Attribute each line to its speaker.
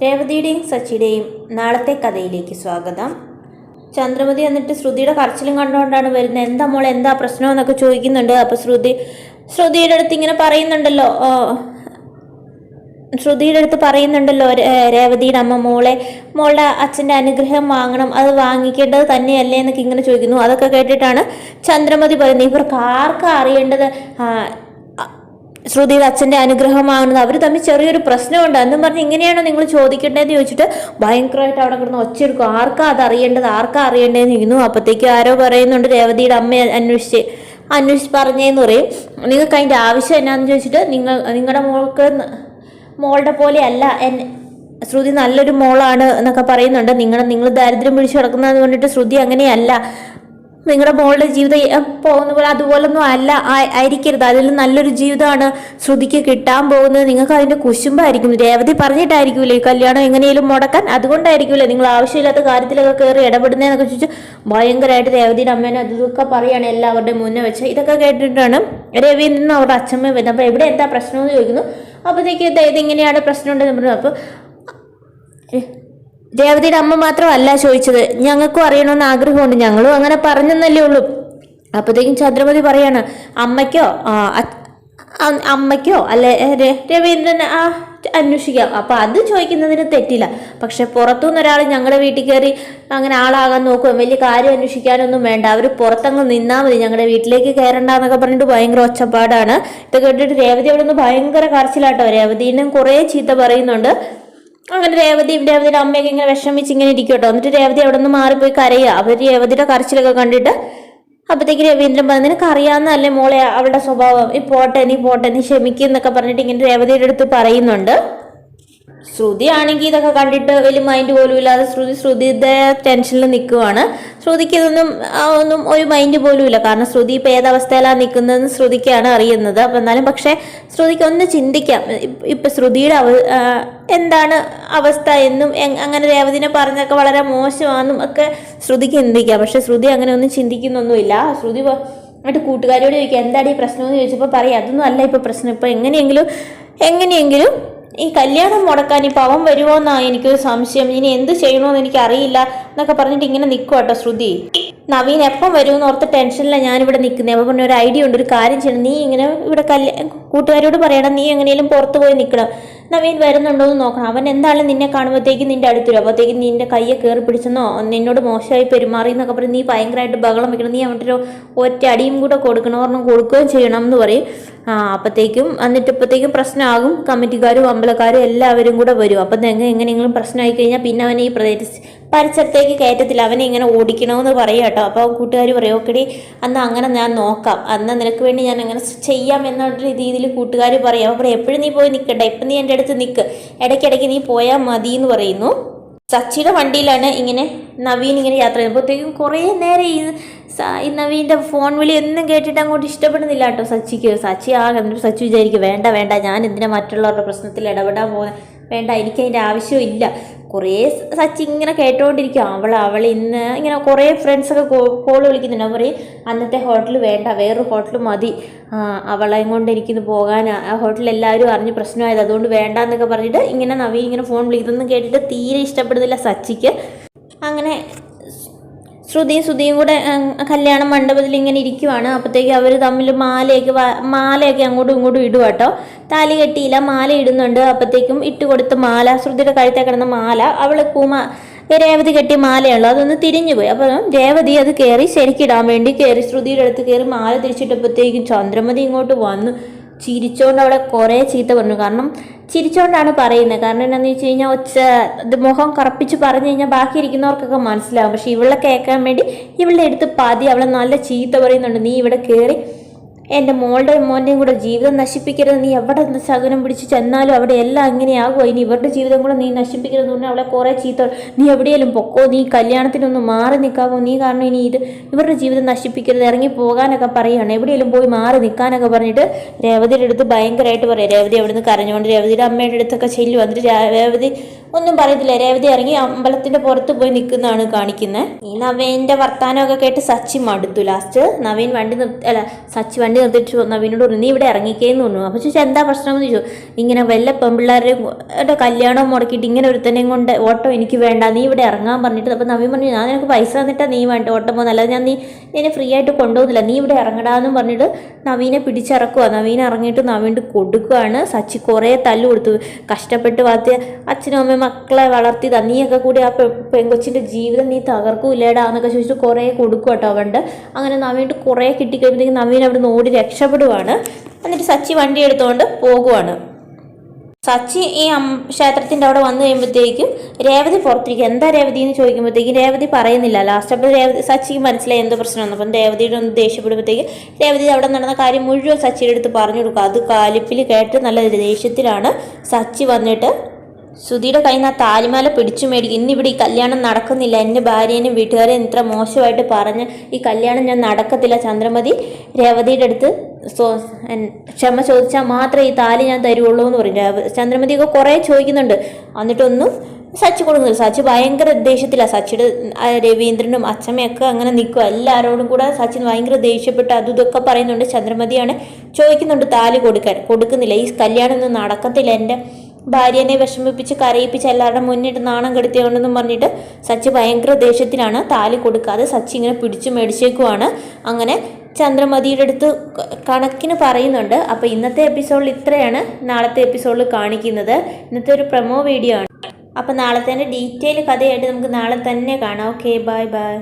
Speaker 1: രേവതിയുടെയും സച്ചിയുടെയും നാളത്തെ കഥയിലേക്ക് സ്വാഗതം. ചന്ദ്രമതി എന്നിട്ട് ശ്രുതിയുടെ കരച്ചിലും കണ്ടുകൊണ്ടാണ് വരുന്നത്. എന്താ മോൾ എന്താ പ്രശ്നം എന്നൊക്കെ ചോദിക്കുന്നുണ്ട്. അപ്പോൾ ശ്രുതി ശ്രുതിയുടെ അടുത്ത് ഇങ്ങനെ പറയുന്നുണ്ടല്ലോ. ശ്രുതിയുടെ അടുത്ത് പറയുന്നുണ്ടല്ലോ രേവതിയുടെ അമ്മ മോളെ മോളുടെ അച്ഛന്റെ അനുഗ്രഹം വാങ്ങണം അത് വാങ്ങിക്കേണ്ടത് തന്നെയല്ലേ എന്നൊക്കെ ഇങ്ങനെ ചോദിക്കുന്നു. അതൊക്കെ കേട്ടിട്ടാണ് ചന്ദ്രമതി പറയുന്നത്. ഇവർക്ക് ആർക്കാ അറിയേണ്ടത്? ശ്രുതിയുടെ അച്ഛന്റെ അനുഗ്രഹമാകുന്നത് അവർ തമ്മിൽ ചെറിയൊരു പ്രശ്നമുണ്ട്. എന്നും പറഞ്ഞ് ഇങ്ങനെയാണോ നിങ്ങൾ ചോദിക്കേണ്ടതെന്ന് ചോദിച്ചിട്ട് ഭയങ്കരമായിട്ട് അവിടെ കിടന്ന് ഒച്ചെടുക്കും ആർക്കാ അത് അറിയേണ്ടത്? ആർക്കാ അറിയേണ്ടതെന്ന് ഇരിക്കുന്നു അപ്പോഴത്തേക്ക് ആരോ പറയുന്നുണ്ട്. രേവതിയുടെ അമ്മയെ അന്വേഷിച്ച് അന്വേഷിച്ച് പറഞ്ഞേന്ന് പറയും. നിങ്ങൾക്ക് അതിന്റെ ആവശ്യം എന്നാന്ന് ചോദിച്ചിട്ട് നിങ്ങൾ നിങ്ങളുടെ മോൾക്ക് മോളുടെ പോലെ അല്ല. എന്നെ ശ്രുതി നല്ലൊരു മോളാണ് എന്നൊക്കെ പറയുന്നുണ്ട്. നിങ്ങൾ നിങ്ങൾ ദാരിദ്ര്യം പിടിച്ചു കിടക്കുന്നതെന്ന് പറഞ്ഞിട്ട് ശ്രുതി അങ്ങനെയല്ല. നിങ്ങളുടെ മോളുടെ ജീവിതം പോകുന്ന പോലെ അതുപോലൊന്നും അല്ല ആയിരിക്കരുത്. അതിൽ നല്ലൊരു ജീവിതമാണ് ശ്രുതിക്ക് കിട്ടാൻ പോകുന്നത്. നിങ്ങൾക്ക് അതിന്റെ കുശുമ്പായിരിക്കും. രേവതി പറഞ്ഞിട്ടായിരിക്കൂലേ ഈ കല്യാണം എങ്ങനെയും മുടക്കാൻ? അതുകൊണ്ടായിരിക്കില്ല നിങ്ങൾ ആവശ്യമില്ലാത്ത കാര്യത്തിലൊക്കെ കയറി ഇടപെടുന്നതെന്നൊക്കെ ചോദിച്ചു ഭയങ്കരമായിട്ട് രേവതിയുടെ അമ്മേനെ അതൊക്കെ പറയുകയാണ് എല്ലാവരുടെയും മുന്നേ വെച്ച്. ഇതൊക്കെ കേട്ടിട്ടാണ് രവീന്ദ്രനും അവരുടെ അച്ഛമ്മ വരുന്നത്. അപ്പോൾ എവിടെ എന്താ പ്രശ്നമെന്ന് ചോദിക്കുന്നു. അപ്പോഴത്തേക്ക് ഇത് ഇതെങ്ങനെയാണ് പ്രശ്നം ഉണ്ടെന്ന് പറഞ്ഞു. അപ്പോൾ രേവതിയുടെ അമ്മ മാത്രമല്ല ചോദിച്ചത്. ഞങ്ങൾക്കും അറിയണമെന്ന് ആഗ്രഹമുണ്ട്. ഞങ്ങളും അങ്ങനെ പറഞ്ഞെന്നല്ലേ ഉള്ളൂ. അപ്പോഴത്തേക്കും ചന്ദ്രമതി പറയാണ് അമ്മയ്ക്കോ അമ്മയ്ക്കോ അല്ലെ രവീന്ദ്രൻ ആ അന്വേഷിക്കാം. അപ്പൊ അത് ചോദിക്കുന്നതിന് തെറ്റില്ല. പക്ഷെ പുറത്തുനിന്ന് ഒരാൾ ഞങ്ങളുടെ വീട്ടിൽ കയറി അങ്ങനെ ആളാകാൻ നോക്കുക വലിയ കാര്യം അന്വേഷിക്കാനൊന്നും വേണ്ട. അവർ പുറത്തങ്ങ് നിന്നാൽ മതി. ഞങ്ങളുടെ വീട്ടിലേക്ക് കയറണ്ട എന്നൊക്കെ പറഞ്ഞിട്ട് ഭയങ്കര ഒച്ചപ്പാടാണ്. ഇത് കേട്ടിട്ട് രേവതി അവിടെ നിന്ന് ഭയങ്കര കരച്ചിലാട്ടോ. രേവതിനും കുറേ ചീത്ത പറയുന്നുണ്ട്. അങ്ങനെ രേവതി രേവതിയുടെ അമ്മയൊക്കെ ഇങ്ങനെ വിഷമിച്ച് ഇങ്ങനെ ഇരിക്കും കേട്ടോ എന്നിട്ട് രേവതി അവിടെ നിന്ന് മാറിപ്പോയി കരയുക. അവർ രേവതിയുടെ കരച്ചിലൊക്കെ കണ്ടിട്ട് അപ്പോഴത്തേക്ക് രവീന്ദ്രൻ പറഞ്ഞു നിനക്ക് അറിയാവുന്നതല്ലേ മോളെ അവളുടെ സ്വഭാവം? ഈ പോട്ടെ നീ പോട്ടെ നീ ക്ഷമിക്കുന്നൊക്കെ പറഞ്ഞിട്ട് ഇങ്ങനെ രേവതിയുടെ അടുത്ത് പറയുന്നുണ്ട്. ശ്രുതി ആണെങ്കിൽ ഇതൊക്കെ കണ്ടിട്ട് വലിയ മൈൻഡ് പോലും ഇല്ലാതെ ശ്രുതി ശ്രുതിയുടെ ടെൻഷനിൽ നിൽക്കുവാണ് ശ്രുതിക്ക് ഇതൊന്നും ഒന്നും ഒരു മൈൻഡ് പോലും ഇല്ല. കാരണം ശ്രുതി ഇപ്പം ഏതവസ്ഥയിലാണ് നിൽക്കുന്നതെന്ന് ശ്രുതിക്കാണ് അറിയുന്നത്. അപ്പം എന്നാലും പക്ഷേ ശ്രുതിക്ക് ഒന്ന് ചിന്തിക്കാം. ഇപ്പ- ശ്രുതിയുടെ അവ എന്താണ് അവസ്ഥ എന്നും അങ്ങനെ രേവതിനെ പറഞ്ഞൊക്കെ വളരെ മോശമാണെന്നും ഒക്കെ ശ്രുതിക്ക് ചിന്തിക്കാം. പക്ഷേ ശ്രുതി അങ്ങനെ ഒന്നും ചിന്തിക്കുന്നൊന്നുമില്ല. ശ്രുതി എന്നിട്ട് കൂട്ടുകാരോട് ചോദിക്കുക എന്താണ് ഈ പ്രശ്നം എന്ന് ചോദിച്ചപ്പോൾ പറയാം അതൊന്നും അല്ല ഇപ്പോൾ പ്രശ്നം. ഇപ്പോൾ എങ്ങനെയെങ്കിലും എങ്ങനെയെങ്കിലും ഈ കല്യാണം മുടക്കാൻ ഈ വരുമോ എന്നാ എനിക്കൊരു സംശയം. ഇനി എന്ത് ചെയ്യണമെന്ന് എനിക്ക് അറിയില്ല എന്നൊക്കെ പറഞ്ഞിട്ട് ഇങ്ങനെ നിൽക്കും കേട്ടോ ശ്രുതി. നവീൻ എപ്പം വരുമെന്ന് ഓർത്ത് ടെൻഷനിലാണ് ഞാനിവിടെ നിൽക്കുന്നത് അപ്പോൾ പറഞ്ഞ ഒരു ഐഡിയ ഉണ്ട് ഒരു കാര്യം ചെയ്യണം. നീ ഇങ്ങനെ ഇവിടെ കല്യാണം കൂട്ടുകാരോട് പറയണം. നീ എങ്ങനെയും പുറത്ത് പോയി നിൽക്കണം നവീൻ വരുന്നുണ്ടോ എന്ന് നോക്കണം. അവൻ എന്തായാലും നിന്നെ കാണുമ്പോഴത്തേക്കും നിന്റെ അടുത്ത് വരും അപ്പോഴത്തേക്കും നിന്റെ കയ്യെ കയറി പിടിച്ചെന്നോ? നിന്നോട് മോശമായി പെരുമാറി എന്നൊക്കെ പറഞ്ഞ് നീ ഭയങ്കരമായിട്ട് ബഹളം വെക്കണം. നീ അവന്റെ ഒറ്റ അടിയും കൂടെ കൊടുക്കണം. ഒരെണ്ണം കൊടുക്കുകയും ചെയ്യണം എന്ന് പറയും. അപ്പോഴത്തേക്കും എന്നിട്ട് ഇപ്പോഴത്തേക്കും പ്രശ്നമാകും കമ്മിറ്റിക്കാരും അമ്പലക്കാരും എല്ലാവരും കൂടെ വരും. അപ്പം എങ്ങനെ എങ്ങനെയെങ്കിലും പ്രശ്നമായി കഴിഞ്ഞാൽ പിന്നെ അവനെ ഈ പ്രദേശ പരിസരത്തേക്ക് കയറ്റത്തില്ല. അവനെ ഇങ്ങനെ ഓടിക്കണമെന്ന് പറയും കേട്ടോ. അപ്പോൾ കൂട്ടുകാർ പറയും ഓക്കെടി അന്ന് അങ്ങനെ ഞാൻ നോക്കാം. അന്ന് നിനക്ക് വേണ്ടി ഞാൻ അങ്ങനെ ചെയ്യാം എന്നുള്ള രീതിയിൽ കൂട്ടുകാർ പറയും. അപ്പോൾ എപ്പോഴും നീ പോയി നിൽക്കണ്ട ഇപ്പം നീ എന്റെ അടുത്ത് നിൽക്ക് ഇടയ്ക്കിടയ്ക്ക് നീ പോയാൽ മതി എന്ന് പറയുന്നു. സച്ചിയുടെ വണ്ടിയിലാണ് ഇങ്ങനെ നവീൻ ഇങ്ങനെ യാത്ര ചെയ്യുമ്പോഴത്തേക്കും കുറേ നേരം ഈ ഈ നവീന്റെ ഫോൺ വിളി എന്നും കേട്ടിട്ട് അങ്ങോട്ട് ഇഷ്ടപ്പെടുന്നില്ല കേട്ടോ സച്ചിക്ക്. സച്ചി ആകെ സച്ചി വിചാരിക്കും വേണ്ട വേണ്ട ഞാൻ എന്തിനാ മറ്റുള്ളവരുടെ പ്രശ്നത്തിൽ ഇടപെടാൻ പോകുന്നത് വേണ്ട എനിക്ക് അതിന്റെ ആവശ്യമില്ല കുറേ സച്ചി ഇങ്ങനെ കേട്ടോണ്ടിരിക്കും. അവൾ അവൾ ഇന്ന് ഇങ്ങനെ കുറേ ഫ്രണ്ട്സൊക്കെ കോൾ വിളിക്കുന്നുണ്ട്. പറയും അന്നത്തെ ഹോട്ടൽ വേണ്ട വേറൊരു ഹോട്ടൽ മതി. അവളെ കൊണ്ട് എനിക്കിന്ന് പോകാൻ ആ ഹോട്ടലിൽ എല്ലാവരും അറിഞ്ഞ് പ്രശ്നമായത്. അതുകൊണ്ട് വേണ്ട എന്നൊക്കെ പറഞ്ഞിട്ട് ഇങ്ങനെ നവീൻ ഇങ്ങനെ ഫോൺ വിളിക്കുന്നതെന്നും കേട്ടിട്ട് തീരെ ഇഷ്ടപ്പെടുന്നില്ല സച്ചിക്ക്. അങ്ങനെ ശ്രുതിയും ശ്രുതിയും കൂടെ കല്യാണ മണ്ഡപത്തിൽ ഇങ്ങനെ ഇരിക്കുവാണ്. അപ്പോഴത്തേക്ക് അവർ തമ്മിൽ മാലയൊക്കെ മാലയൊക്കെ അങ്ങോട്ടും ഇങ്ങോട്ടും ഇടുക കേട്ടോ താലി കെട്ടിയില്ല മാല ഇടുന്നുണ്ട്. അപ്പോഴത്തേക്കും ഇട്ട് കൊടുത്ത മാല ശ്രുതിയുടെ കഴുത്തേ കിടന്ന മാല അവൾ കൂമ രേവതി കെട്ടിയ മാലയുള്ളൂ അതൊന്ന് തിരിഞ്ഞു പോയി. അപ്പോൾ രേവതി അത് കയറി ശരിക്കിടാൻ വേണ്ടി കയറി ശ്രുതിയുടെ അടുത്ത് കയറി മാല തിരിച്ചിട്ടപ്പോഴത്തേക്കും ചന്ദ്രമതി ഇങ്ങോട്ട് വന്നു. ചിരിച്ചോണ്ട് അവളെ കുറേ ചീത്ത പറഞ്ഞു. കാരണം ചിരിച്ചോണ്ടാണ് പറയുന്നത്. കാരണം എന്താണെന്ന് വെച്ച് കഴിഞ്ഞാൽ ഒച്ച ഇത് മുഖം കറപ്പിച്ച് പറഞ്ഞു കഴിഞ്ഞാൽ ബാക്കി ഇരിക്കുന്നവർക്കൊക്കെ മനസ്സിലാവും. പക്ഷെ ഇവളെ കേൾക്കാൻ വേണ്ടി ഇവളുടെ അടുത്ത് പാതി അവളെ നല്ല ചീത്ത പറയുന്നുണ്ട്. നീ ഇവിടെ കയറി എന്റെ മോളുടെ മോന്റെയും കൂടെ ജീവിതം നശിപ്പിക്കരുത്. നീ എവിടെ നിന്ന് ശകുനം പിടിച്ച് ചെന്നാലും അവിടെ എല്ലാം അങ്ങനെയാകുമോ ഇനി ഇവരുടെ ജീവിതം കൂടെ നീ നശിപ്പിക്കരുതെന്ന് പറഞ്ഞാൽ അവളെ കുറേ ചീത്ത നീ എവിടെയെങ്കിലും പൊക്കോ? നീ കല്യാണത്തിനൊന്ന് മാറി നിൽക്കാമോ നീ കാരണം ഇനി ഇത് ഇവരുടെ ജീവിതം നശിപ്പിക്കരുത്. ഇറങ്ങി പോകാനൊക്കെ പറയുകയാണ് എവിടെയെങ്കിലും പോയി മാറി നിൽക്കാനൊക്കെ പറഞ്ഞിട്ട് രേവതിയുടെ അടുത്ത് ഭയങ്കരമായിട്ട് പറയും രേവതി അവിടെ നിന്ന് കരഞ്ഞുകൊണ്ട് രേവതിയുടെ അമ്മയുടെ അടുത്തൊക്കെ ചെല്ലു വന്നിട്ട് രേവതി ഒന്നും പറയത്തില്ല. രേവതി ഇറങ്ങി അമ്പലത്തിന്റെ പുറത്ത് പോയി നിൽക്കുന്നതാണ് കാണിക്കുന്നത് ഈ നവീന്റെ വർത്താനമൊക്കെ കേട്ട് സച്ചി മടുത്തു. ലാസ്റ്റ് നവീൻ വണ്ടി നിർത്തി അല്ല സച്ചി വണ്ടി നിർത്തിയിട്ട് നവീനോട് പറഞ്ഞു നീ ഇവിടെ ഇറങ്ങിക്കേന്ന് പറഞ്ഞു. അപ്പോൾ ചോദിച്ചാൽ എന്താ പ്രശ്നം? എന്ന് ചോദിച്ചു ഇങ്ങനെ വല്ല പെമ്പിള്ളേരുടെ കല്യാണം മുടക്കിയിട്ട് ഇങ്ങനെ ഒരുത്തനെയും കൊണ്ട് ഓട്ടോ എനിക്ക് വേണ്ട നീ ഇവിടെ ഇറങ്ങാൻ പറഞ്ഞിട്ട്. അപ്പോൾ നവീൻ പറഞ്ഞു ഞാൻ നിനക്ക് പൈസ തന്നിട്ടാ നീ വേണ്ട ഓട്ടം പോകുന്നത്. അല്ലാതെ ഞാൻ നീ എന്നെ ഫ്രീ ആയിട്ട് കൊണ്ടുപോകുന്നില്ല. നീ ഇവിടെ ഇറങ്ങടാന്നും പറഞ്ഞിട്ട് നവീനെ പിടിച്ചിറക്കുക നവീൻ ഇറങ്ങിയിട്ട് നവീന്റെ കൊടുക്കുകയാണ് സച്ചി കുറേ തല്ല് കൊടുത്തു. കഷ്ടപ്പെട്ട് വളർത്തിയ അച്ഛനും അമ്മയും മക്കളെ വളർത്തി നീയൊക്കെ കൂടി ആ പെങ്കൊച്ചിന്റെ ജീവിതം നീ തകർക്കൂല്ലേടാ എന്നൊക്കെ ചോദിച്ചിട്ട് കുറേ കൊടുക്കും കേട്ടോ അവണ്ട് അങ്ങനെ നവീന്റെ കുറേ കിട്ടിക്കഴിയുമ്പോഴത്തേക്കും നവീൻ അവിടെ നിന്ന് രക്ഷപ്പെടുവാണ്. എന്നിട്ട് സച്ചി വണ്ടി എടുത്തുകൊണ്ട് പോകുവാണ്. സച്ചി ഈ ക്ഷേത്രത്തിന്റെ അവിടെ വന്നു കഴിയുമ്പോഴത്തേക്കും രേവതി പുറത്തിരിക്കുക എന്താ രേവതി എന്ന് ചോദിക്കുമ്പോഴത്തേക്കും രേവതി പറയുന്നില്ല. ലാസ്റ്റ് അപ്പോൾ രേവതി സച്ചിക്ക് മനസ്സിലായി എന്തോ പ്രശ്നമാണ് അപ്പം രേവതിയുടെ ഒന്ന് ദേഷ്യപ്പെടുമ്പോഴത്തേക്കും രേവതി അവിടെ നടന്ന കാര്യം മുഴുവൻ സച്ചിയുടെ അടുത്ത് പറഞ്ഞു കൊടുക്കുക അത് കാലിപ്പിൽ കേട്ട് നല്ല ദേഷ്യത്തിലാണ് സച്ചി വന്നിട്ട് സുധിയുടെ കയ്യിൽ നിന്ന് ആ താലിമാല പിടിച്ചു മേടിക്കും ഇന്നിവിടെ ഈ കല്യാണം നടക്കുന്നില്ല. എന്റെ ഭാര്യേനും വീട്ടുകാരെയും ഇത്ര മോശമായിട്ട് പറഞ്ഞ് ഈ കല്യാണം ഞാൻ നടക്കത്തില്ല. ചന്ദ്രമതി രേവതിയുടെ അടുത്ത് സോ ക്ഷമ ചോദിച്ചാൽ മാത്രമേ ഈ താലി ഞാൻ തരുള്ളൂ എന്ന് പറയും. ചന്ദ്രമതി ഒക്കെ കുറേ ചോദിക്കുന്നുണ്ട്. എന്നിട്ടൊന്നും സച്ചി കൊടുക്കുന്നില്ല. സച്ചി ഭയങ്കര ദേഷ്യത്തിലാണ് സച്ചിയുടെ രവീന്ദ്രനും അച്ഛമ്മയൊക്കെ അങ്ങനെ നിൽക്കുക എല്ലാവരോടും കൂടെ സച്ചിൻ ഭയങ്കര ദേഷ്യപ്പെട്ട് അതും ഇതൊക്കെ പറയുന്നുണ്ട്. ചന്ദ്രമതിയാണ് ചോദിക്കുന്നുണ്ട് താലി കൊടുക്കാൻ. കൊടുക്കുന്നില്ല. ഈ കല്യാണം ഒന്നും നടക്കത്തില്ല എന്റെ ഭാര്യനെ വിഷമിപ്പിച്ച് കരയിപ്പിച്ച് എല്ലാവരുടെ മുന്നിട്ട് നാണം കെടുത്തിയോണ്ടെന്നും പറഞ്ഞിട്ട് സച്ചി ഭയങ്കര ദേഷ്യത്തിലാണ് താലി കൊടുക്കാതെ സച്ചി ഇങ്ങനെ പിടിച്ചു മേടിച്ചേക്കുവാണ്. അങ്ങനെ ചന്ദ്രമതിയുടെ അടുത്ത് കണക്കിന് പറയുന്നുണ്ട്. അപ്പോൾ ഇന്നത്തെ എപ്പിസോഡിൽ ഇത്രയാണ് നാളത്തെ എപ്പിസോഡിൽ കാണിക്കുന്നത്. ഇന്നത്തെ ഒരു പ്രൊമോ വീഡിയോ ആണ്. അപ്പോൾ തന്നെ ഡീറ്റെയിൽ കഥയായിട്ട് നമുക്ക് നാളെ തന്നെ കാണാം. Okay bye bye.